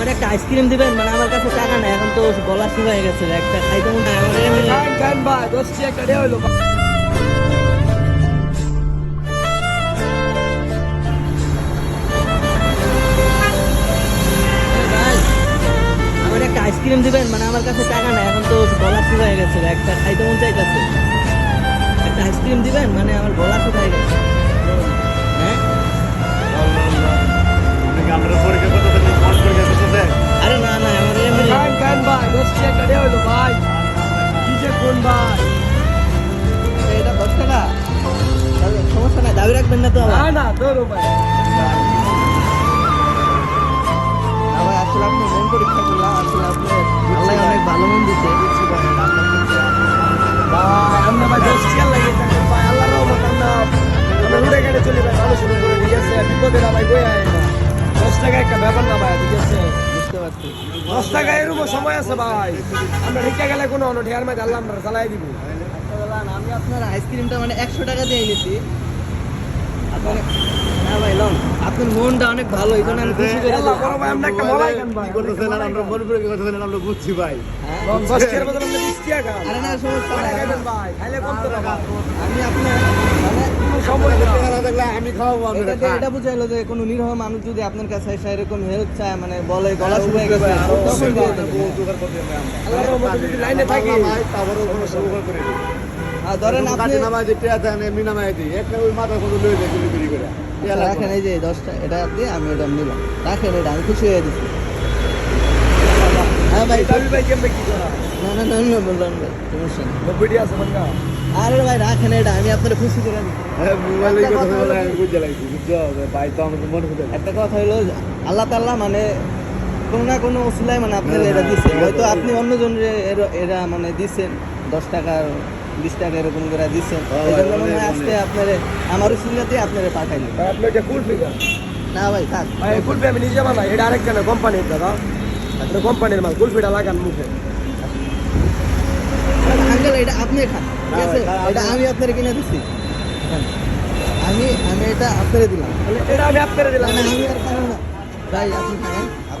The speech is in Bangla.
আমার একটা আইসক্রিম দিবেন মানে আমার কাছে টাকা নাই এখন তো গলা শুকায় গেছে একটা খাইতে মন আমার একটা আইসক্রিম দিবেন মানে আমার কাছে টাকা নাই এখন তো গলা শুকায় গেছে একটা খাইতে মন চাইতেছে। একটা আইসক্রিম দিবেন মানে আমার গলা শুকায় গেছে। তো না না ধরো ভাই। ভাই আসলে আপনি মন পরীক্ষা করলাম আসলে আপনি আল্লাহ অনেক ভালো মন দিচ্ছে ভাই আমরা ভাই দশ টাকা লাগে থাকেন ভাই আল্লাহর রহমত আমরা আমরা উড়ে কেটে চলি ভাই ভালো শুরু করে ঠিক আছে? বিপদে না ভাই বই আয় না। দশ টাকা একটা ব্যাপার না ভাই ঠিক আছে? বুঝতে পারছি। দশ টাকা এরকম সময় আছে ভাই। আমরা ঢিকা গেলে কোনো অন্য ঢেয়ার মাঝে আল্লাহ আমরা চালাই দিব। আমি আপনার আইসক্রিমটা মানে একশো টাকা দিয়ে লং আপনার মনটা অনেক ভালো এই জন্য আমি খুশি করে। করো আমরা বুঝছি ভাই। আরে না সমস্যা খাইলে কমতে আমি আপনার মানে খাওয়াবো এটা বুঝাইলো যে কোনো নিরহ মানুষ যদি আপনার কাছে এসে এরকম হেল্প চায় মানে বলে গলা শুকিয়ে গেছে তখন দিয়ে দেবেন। আল্লাহর রহমতে যদি লাইনে থাকি। আর ধরেন আপনি রাখেন এই যে দশটা এটা দিয়ে আমি এটা নিলাম। রাখেন এটা আমি খুশি হয়ে দিচ্ছি হ্যাঁ ভাই ভাই কেমনে কি করা? না না না না বললাম ভাই সমস্যা নেই নব্বই আছে মঙ্গা আরে ভাই রাখেন এটা আমি আপনার খুশি করে দিচ্ছি একটা কথা হলো যে আল্লাহ মানে কোনো না কোনো ওসিলায় মানে আপনার এটা দিচ্ছে হয়তো আপনি অন্যজন এরা মানে দিচ্ছেন দশ টাকার বিশ টাকা এরকম করে দিচ্ছেন এই জন্য মনে হয় আজকে আপনার আমার উসিলাতে আপনারা পাঠাইলেন ভাই আপনি এটা কুলফি খান না ভাই থাক। ভাই কুলফি আমি নিজে বানাই। এটা আরেক কেন কোম্পানির দাদা। এটা কোম্পানির মাল কুলফিটা লাগান মুখে। আঙ্কেল এটা আপনি খান। ঠিক আছে? হ্যাঁ, এটা আমি আপনার কিনে দিচ্ছি আমি আমি এটা আপনারে দিলাম। এটা আমি আপনারা দিলাম। আমি আর না। ভাই আপনি খান।